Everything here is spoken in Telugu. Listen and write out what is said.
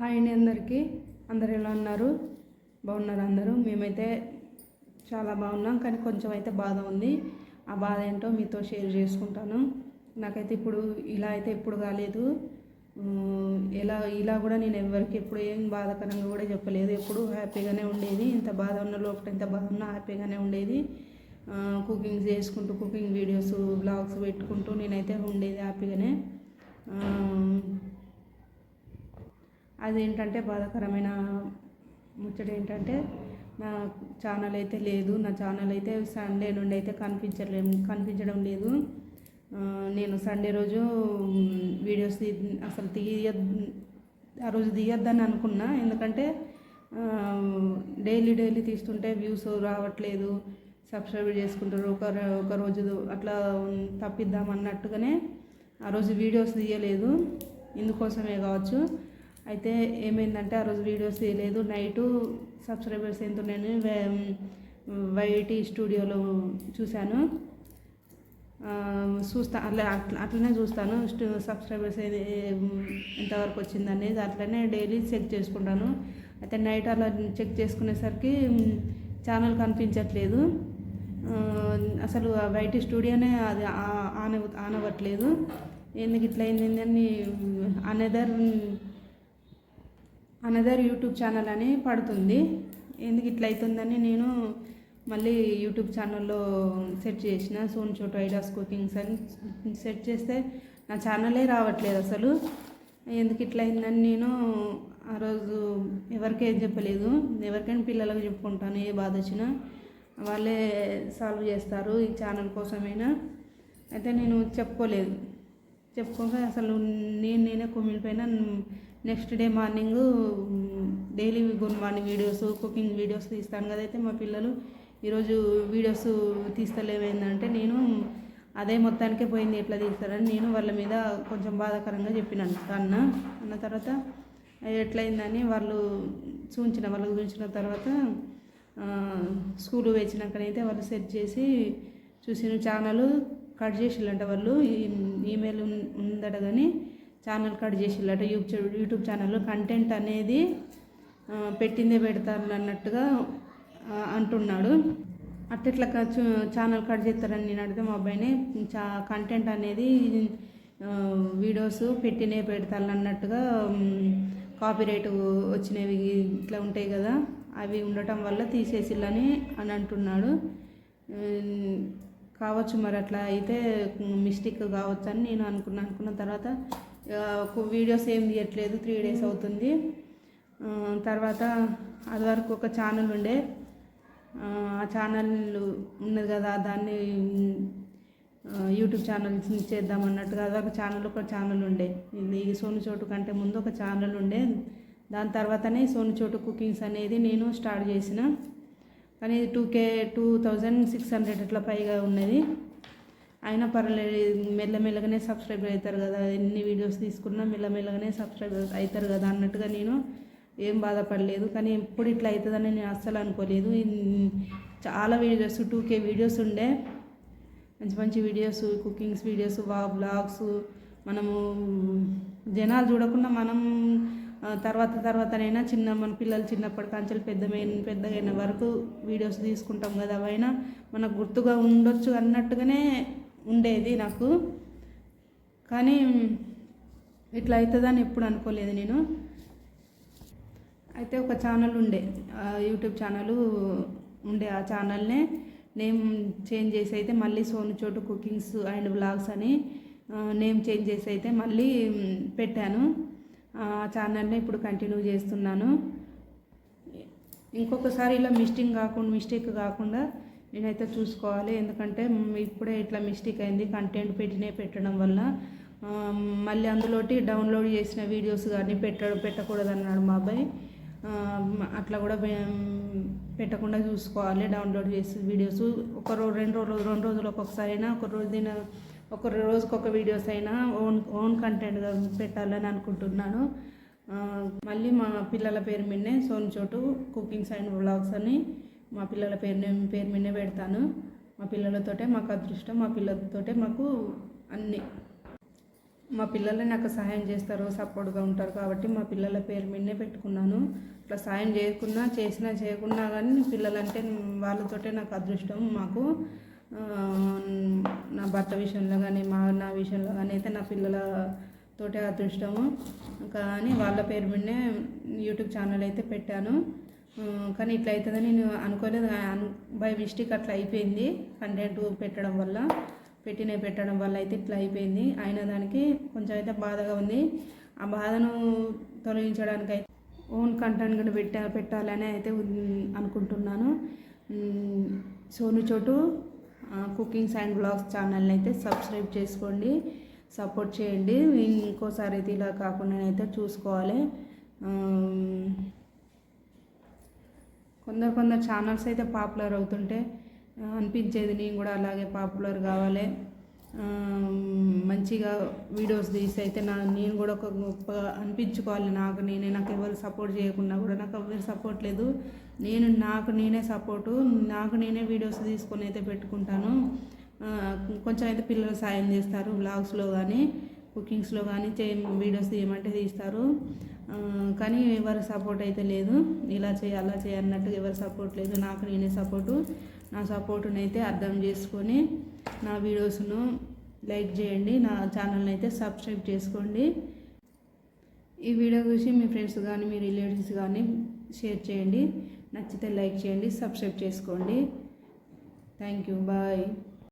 హాయ్ అండి అందరికీ. అందరు ఎలా ఉన్నారు? బాగున్నారు అందరూ? మేమైతే చాలా బాగున్నాం కానీ కొంచెం అయితే బాధ ఉంది. ఆ బాధ ఏంటో మీతో షేర్ చేసుకుంటాను. నాకైతే ఇప్పుడు ఇలా అయితే ఎప్పుడు కాలేదు. ఎలా ఇలా కూడా నేను ఎవరికి ఎప్పుడు ఏం బాధాకరంగా కూడా చెప్పలేదు. ఎప్పుడు హ్యాపీగానే ఉండేది. ఇంత బాధ ఉన్న లోపల ఇంత బాధ ఉన్నా హ్యాపీగానే ఉండేది. కుకింగ్ చేసుకుంటూ కుకింగ్ వీడియోస్ బ్లాగ్స్ పెట్టుకుంటూ నేనైతే ఉండేది హ్యాపీగానే. అదేంటంటే బాధాకరమైన ముచ్చట ఏంటంటే నా ఛానల్ అయితే లేదు నా ఛానల్ అయితే సండే నుండి అయితే కనిపించలే కనిపించడం లేదు. నేను సండే రోజు వీడియోస్ తీ- అసలు తీయ ఆ రోజు తీయొద్దని అనుకున్నా. ఎందుకంటే డైలీ డైలీ తీస్తుంటే వ్యూస్ రావట్లేదు సబ్స్క్రైబ్ చేసుకుంటారు ఒక ఒక రోజు అట్లా తప్పిద్దాం అన్నట్టుగానే ఆ రోజు వీడియోస్ తీయలేదు. ఇందుకోసమే కావచ్చు. అయితే ఏమైందంటే ఆ రోజు వీడియోస్ తీయలేదు. నైటు సబ్స్క్రైబర్స్ ఎంత ఉన్నాయని వైటీ స్టూడియోలో చూశాను. చూస్తా అట్లా అట్లా అట్లనే చూస్తాను. సబ్స్క్రైబర్స్ ఎంతవరకు వచ్చిందనేది అట్లనే డైలీ చెక్ చేసుకుంటాను. అయితే నైట్ అలా చెక్ చేసుకునేసరికి ఛానల్ కనిపించట్లేదు. అసలు వైటీ స్టూడియోనే అది ఆన్ ఆన్ ఆనవట్లేదు. ఎందుకు ఇట్లా అయింది అని అనదర్ అనదర్ యూట్యూబ్ ఛానల్ అని పడుతుంది. ఎందుకు ఇట్లా అవుతుందని నేను మళ్ళీ యూట్యూబ్ ఛానల్లో సెట్ చేసిన సోన్ చోటు ఐడాస్ కుకింగ్స్ అని సెట్ చేస్తే నా ఛానలే రావట్లేదు అసలు. ఎందుకు ఇట్లా అయిందని నేను ఆ రోజు ఎవరికి ఏం చెప్పలేదు. ఎవరికైనా పిల్లలకు చెప్పుకుంటాను ఏ బాధ వచ్చినా వాళ్ళే సాల్వ్ చేస్తారు ఈ ఛానల్ కోసమైనా. అయితే నేను చెప్పుకోలేదు. చెప్పుకోక అసలు నేను నేనే కుమిలిపోయినా next day morning daily good morning videos cooking videos తీస్తాను కదైతే మా పిల్లలు. ఈరోజు వీడియోస్ తీస్తలేమైందంటే నేను అదే మొత్తానికే పోయింది ఎట్లా తీస్తారని నేను వాళ్ళ మీద కొంచెం బాధాకరంగా చెప్పినాను. అన్న అన్న తర్వాత అది ఎట్లయిందని వాళ్ళు చూంచిన వాళ్ళకి చూపించిన తర్వాత స్కూల్ వేసినాకనైతే వాళ్ళు సెట్ చేసి చూసిన ఛానల్ కట్ చేసిల్లంట వాళ్ళు. ఈ- ఈమెయిల్ ఉందట కానీ ఛానల్ కట్ చేసిల్లట యూట్యూబ్ యూట్యూబ్ ఛానల్లో కంటెంట్ అనేది పెట్టిందే పెడతారు అన్నట్టుగా అంటున్నాడు. అట్టెట్లా ఛానల్ కట్ చేస్తారని నేను అడిగితే మా అబ్బాయిని చా కంటెంట్ అనేది వీడియోస్ పెట్టినే పెడతారు అన్నట్టుగా కాపీరైట్ వచ్చినవి ఇట్లా ఉంటాయి కదా అవి ఉండటం వల్ల తీసేసిల్లని అని అంటున్నాడు. కావచ్చు మరి అట్లా అయితే మిస్టేక్ కావచ్చు అని నేను అనుకున్నా అనుకున్న తర్వాత వీడియోస్ ఏం తీయట్లేదు త్రీ డేస్ అవుతుంది. తర్వాత అది వరకు ఒక ఛానల్ ఉండే. ఆ ఛానల్ ఉన్నది కదా దాన్ని యూట్యూబ్ ఛానల్ చేద్దాం అన్నట్టుగా అది ఒక ఛానల్ ఒక ఛానల్ ఉండే. ఇది ఈ సోను చోటు కంటే ముందు ఒక ఛానల్ ఉండే. దాని తర్వాతనే సోను చోటు కుకింగ్స్ అనేది నేను స్టార్ట్ చేసిన. కానీ two K two thousand six hundred అట్లా పైగా ఉన్నది. అయినా పర్లేదు మెల్లమెల్లగానే సబ్స్క్రైబ్ అవుతారు కదా ఎన్ని వీడియోస్ తీసుకున్నా మెల్లమెల్లగానే సబ్స్క్రైబ్ అవుతారు కదా అన్నట్టుగా నేను ఏం బాధపడలేదు. కానీ ఎప్పుడు ఇట్లా అవుతుందని నేను అస్సలు అనుకోలేదు. చాలా వీడియోస్ టూ కే వీడియోస్ ఉండే. మంచి మంచి వీడియోస్ కుకింగ్స్ వీడియోస్ వా బ్లాగ్స్ మనము జనాలు చూడకుండా మనం తర్వాత తర్వాతనైనా చిన్న మన పిల్లలు చిన్నప్పటి కాంచెలు పెద్దమైన పెద్దగైన వరకు వీడియోస్ తీసుకుంటాం కదా అవైనా మనకు గుర్తుగా ఉండొచ్చు అన్నట్టుగానే ఉండేది నాకు. కానీ ఇట్లా అవుతుందని ఎప్పుడు అనుకోలేదు నేను. అయితే ఒక ఛానల్ ఉండే ఆ యూట్యూబ్ ఛానల్ ఉండే ఆ ఛానల్నే నేమ్ చేంజ్ చేసి అయితే మళ్ళీ Sonu Chotu cookings and blogs అని నేమ్ చేంజ్ చేసి అయితే మళ్ళీ పెట్టాను. ఆ ఛానల్ని ఇప్పుడు కంటిన్యూ చేస్తున్నాను. ఇంకొకసారి ఇలా మిస్టేక్ కాకుండా మిస్టేక్ కాకుండా నేనైతే చూసుకోవాలి. ఎందుకంటే ఇప్పుడే ఇట్లా మిస్టేక్ అయింది. కంటెంట్ పెట్టినే పెట్టడం వల్ల మళ్ళీ అందులోటి డౌన్లోడ్ చేసిన వీడియోస్ కానీ పెట్ట పెట్టకూడదు అన్నాడు మా అబ్బాయి. అట్లా కూడా పెట్టకుండా చూసుకోవాలి. డౌన్లోడ్ చేసి వీడియోస్ ఒక రోజు రెండు రోజులు రెండు రోజులకు అయినా ఒక రోజు దిన ఒక రోజుకొక ఒక వీడియోస్ అయినా ఓన్ ఓన్ కంటెంట్గా పెట్టాలని అనుకుంటున్నాను. మళ్ళీ మా పిల్లల పేరు మీదనే సోన్ చోటు కుకింగ్స్ అండ్ వ్లాగ్స్ అని మా పిల్లల పేరు పేరు మీదనే పెడతాను. మా పిల్లలతోటే మాకు అదృష్టం. మా పిల్లలతోటే మాకు అన్నీ. మా పిల్లలే నాకు సహాయం చేస్తారు సపోర్ట్గా ఉంటారు కాబట్టి మా పిల్లల పేరు మీదనే పెట్టుకున్నాను. ఇట్లా సాయం చేయకున్నా చేసినా చేయకున్నా కానీ పిల్లలంటే వాళ్ళతోటే నాకు అదృష్టం. మాకు నా భర్త విషయంలో కానీ మా నా విషయంలో కానీ అయితే నా పిల్లలతోటే అదృష్టము. కానీ వాళ్ళ పేరు మీదనే యూట్యూబ్ ఛానల్ అయితే పెట్టాను. కానీ ఇట్లా అవుతుందని నేను అనుకోలేదు. బై మిస్టేక్ అట్లా అయిపోయింది. కంటెంట్ పెట్టడం వల్ల పెట్టిన పెట్టడం వల్ల అయితే ఇట్లా అయిపోయింది. అయిన దానికి కొంచెం అయితే బాధగా ఉంది. ఆ బాధను తొలగించడానికి అయితే ఓన్ కంటెంట్ కూడా పెట్టా పెట్టాలని అయితే అనుకుంటున్నాను. Sonu Chotu cookings and blogs ఛానల్ని అయితే సబ్స్క్రైబ్ చేసుకోండి. సపోర్ట్ చేయండి. ఇంకోసారి అయితే ఇలా కాకుండా అయితే చూసుకోవాలి. కొందరు కొందరు ఛానల్స్ అయితే పాపులర్ అవుతుంటే అనిపించేది నేను కూడా అలాగే పాపులర్ కావాలి. మంచిగా వీడియోస్ తీసి అయితే నా నేను కూడా ఒక గొప్ప అనిపించుకోవాలి. నాకు నేనే నాకు ఎవరు సపోర్ట్ చేయకుండా కూడా నాకు ఎవరు సపోర్ట్ లేదు. నేను నాకు నేనే సపోర్టు నాకు నేనే వీడియోస్ తీసుకొని అయితే పెట్టుకుంటాను. కొంచెం అయితే పిల్లలు సాయం చేస్తారు బ్లాగ్స్లో కానీ. కుకింగ్స్లో కానీ చే వీడియోస్ తీయమంటే తీస్తారు. కానీ ఎవరు సపోర్ట్ అయితే లేదు. ఇలా చేయి అలా చేయి అన్నట్టు ఎవరు సపోర్ట్ లేదు. నాకు నేనే సపోర్టు. నా సపోర్టుని అయితే అర్థం చేసుకొని నా వీడియోస్ను లైక్ చేయండి. నా ఛానల్ని అయితే సబ్స్క్రైబ్ చేసుకోండి. ఈ వీడియో చూసి మీ ఫ్రెండ్స్ కానీ మీ రిలేటివ్స్ కానీ షేర్ చేయండి. నచ్చితే లైక్ చేయండి సబ్స్క్రైబ్ చేసుకోండి. Thank you. బాయ్.